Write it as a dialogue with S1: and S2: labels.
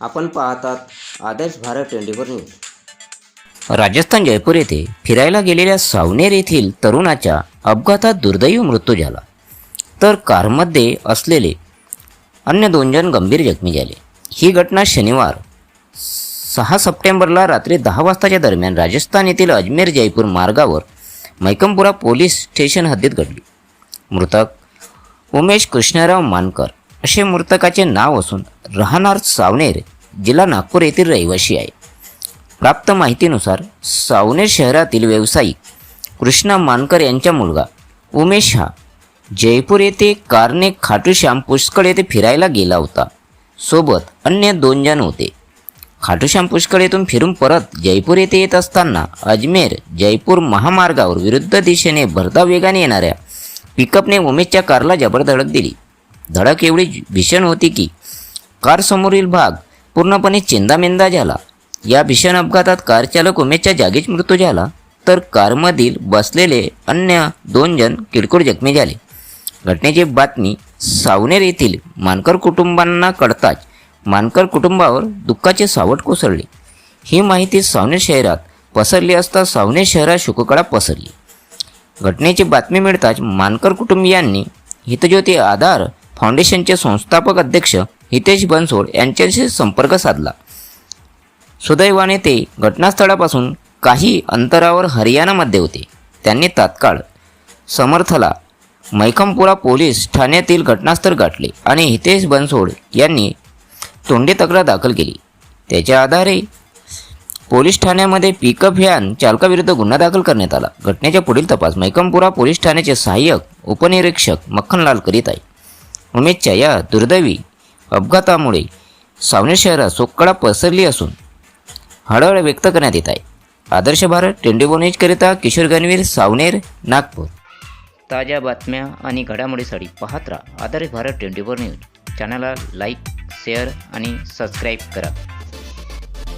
S1: आपण पाहतात Adarsh Bharat twenty four news.
S2: Rajasthan Jaipur येथे फिरायला गेलेल्या सावनेर येथील तरुणाच्या अपघातात दुर्दैवी मृत्यू झाला. तर कारमध्ये असलेले अन्य दोन जण गंभीर जखमी झाले. ही घटना शनिवार सहा सप्टेंबरला रात्री दहा वाजताच्या दरम्यान राजस्थान येथील अजमेर जयपूर मार्गावर मैकमपुरा पोलीस स्टेशन हद्दीत घडली. मृतक उमेश कृष्णराव मानकर असे मृतकाचे नाव असून राहणार सावनेर जिल्हा नागपूर येथील रहिवासी आहे. प्राप्त माहितीनुसार सावनेर शहरातील व्यावसायिक कृष्णा मानकर यांचा मुलगा उमेश हा जयपूर येथे कारने खाटूश्याम पुष्कळ येथे फिरायला गेला होता. सोबत अन्य दोन जण होते. खाटूश्याम पुष्कळ येथून फिरून परत जयपूर येथे येत असताना अजमेर जयपूर महामार्गावर विरुद्ध दिशेने भरधाव वेगाने येणाऱ्या पिकअपने उमेशच्या कारला जबर धडक दिली. धडक एवढी भीषण होती की कारसमोरील भाग पूर्णपणे चेंदामेंदा झाला. या भीषण अपघातात कारचालक उमेशच्या जागीच मृत्यू झाला. तर कारमधील बसलेले अन्य दोन जण किरकोळ जखमी झाले. घटनेची बातमी सावनेर येथील मानकर कुटुंबांना कळताच मानकर कुटुंबावर दुःखाचे सावट कोसळले. ही माहिती सावनेर शहरात पसरली असता सावनेर शहरात शोककळा पसरली. घटनेची बातमी मिळताच मानकर कुटुंबियांनी हितज्योती आधार फाउंडेशनचे संस्थापक अध्यक्ष हितेश बनसोड यांच्याशी संपर्क साधला. सुदैवाने ते घटनास्थळापासून काही अंतरावर हरियाणामध्ये होते. त्यांनी तात्काळ समर्थला मैखमपुरा पोलीस ठाण्यातील घटनास्थळ गाठले आणि हितेश बनसोड यांनी तोंडी तक्रार दाखल केली. त्याच्या आधारे पोलीस ठाण्यामध्ये पिकअप व्हॅन चालकाविरुद्ध गुन्हा दाखल करण्यात आला. घटनेच्या पुढील तपास मैकमपुरा पोलीस ठाण्याचे सहाय्यक उपनिरीक्षक मक्खनलाल करीत आहे उमेदच्या या दुर्दैवी अपघातामुळे सावनेर शहरात सोक्कडा पसरली असून हळहळ व्यक्त करण्यात येत आहे. आदर्श भारत टेंडेबो किशोर गणवीर सावनेर नागपूर. ताज्या बातम्या आणि घडामोडीसाठी पाहत राहा Adarsh Bharat twenty four news. चॅनलला लाईक शेअर आणि सबस्क्राईब करा.